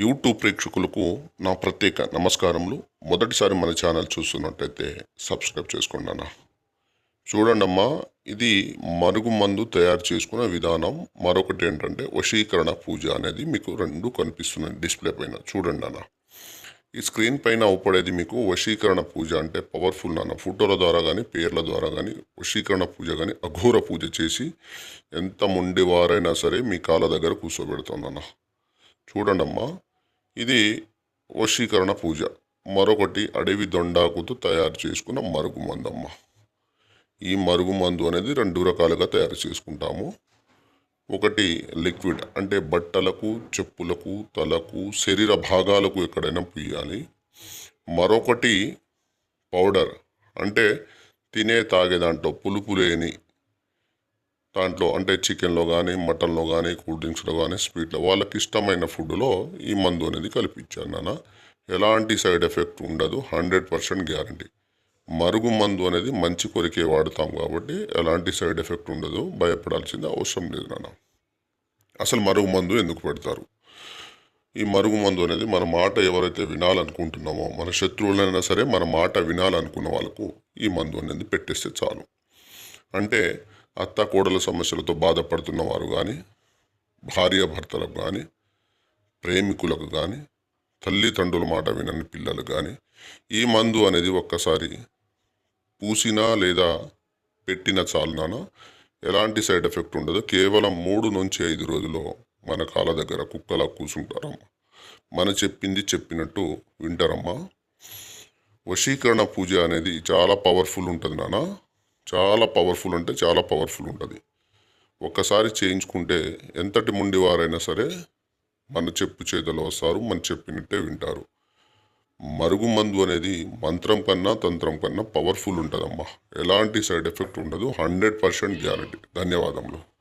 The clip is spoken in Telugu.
యూట్యూబ్ ప్రేక్షకులకు నా ప్రత్యేక నమస్కారములు. మొదటిసారి మన ఛానల్ చూస్తున్నట్టయితే సబ్స్క్రైబ్ చేసుకోండి అన్న. ఇది మరుగుమందు తయారు చేసుకున్న విధానం. మరొకటి ఏంటంటే వశీకరణ పూజ అనేది మీకు రెండు కనిపిస్తున్నాయి డిస్ప్లే పైన. చూడండి అన్న. ఈ స్క్రీన్ పైన అవుపడేది మీకు వశీకరణ పూజ అంటే పవర్ఫుల్ నాన్న ఫోటోల ద్వారా కానీ పేర్ల ద్వారా కానీ వశీకరణ పూజ కానీ అఘోర పూజ చేసి ఎంత మొండివారైనా సరే మీ కాళ్ళ దగ్గర కూర్చోబెడుతుందన్న. చూడండమ్మా. ఇది వశీకరణ పూజ. మరొకటి అడవి దొండాకుతో తయారు చేసుకున్న మరుగు మందమ్మ. ఈ మరుగు మందు అనేది రెండు రకాలుగా తయారు చేసుకుంటాము. ఒకటి లిక్విడ్ అంటే బట్టలకు చెప్పులకు తలకు శరీర భాగాలకు ఎక్కడైనా పుయ్యాలి మరొకటి పౌడర్ అంటే తినే తాగే దాంట్లో పులుపు లేని దాంట్లో అంటే చికెన్లో కానీ మటన్లో కానీ కూల్ డ్రింక్స్లో కానీ స్వీట్లో వాళ్ళకి ఇష్టమైన ఫుడ్లో ఈ మందు అనేది కల్పించాను నాన్న. ఎలాంటి సైడ్ ఎఫెక్ట్ ఉండదు హండ్రెడ్ పర్సెంట్ గ్యారంటీ. మరుగు మందు అనేది మంచి కొరికే వాడతాం కాబట్టి ఎలాంటి సైడ్ ఎఫెక్ట్ ఉండదు భయపడాల్సింది అవసరం లేదు నాన్న. అసలు మరుగు మందు ఎందుకు పెడతారు? ఈ మరుగు మందు అనేది మన మాట ఎవరైతే వినాలనుకుంటున్నామో మన శత్రువులైనా సరే మన మాట వినాలనుకున్న వాళ్ళకు ఈ మందు అనేది పెట్టేస్తే చాలు. అంటే అత్త కోడల సమస్యలతో బాధపడుతున్నవారు కానీ భార్యాభర్తలకు కానీ ప్రేమికులకు కానీ తల్లిదండ్రుల మాట వినని పిల్లలు కానీ ఈ మందు అనేది ఒక్కసారి పూసినా లేదా పెట్టిన చాలునా ఎలాంటి సైడ్ ఎఫెక్ట్ ఉండదు. కేవలం మూడు నుంచి ఐదు రోజుల్లో మన కాళ్ళ దగ్గర కుక్కలా కూసుంటారమ్మ. మన చెప్పింది చెప్పినట్టు వింటారమ్మా. వశీకరణ పూజ అనేది చాలా పవర్ఫుల్ ఉంటుంది నాన్న. చాలా పవర్ఫుల్ అంటే చాలా పవర్ఫుల్ ఉంటుంది. ఒక్కసారి చేయించుకుంటే ఎంతటి ముండి వారైనా సరే మన చెప్పు చేతలో వస్తారు మన చెప్పినట్టే వింటారు. మరుగు మందు అనేది మంత్రం కన్నా తంత్రం కన్నా పవర్ఫుల్ ఉంటుందమ్మా. ఎలాంటి సైడ్ ఎఫెక్ట్ ఉండదు. హండ్రెడ్ పర్సెంట్ గ్యారంటీ ధన్యవాదములు.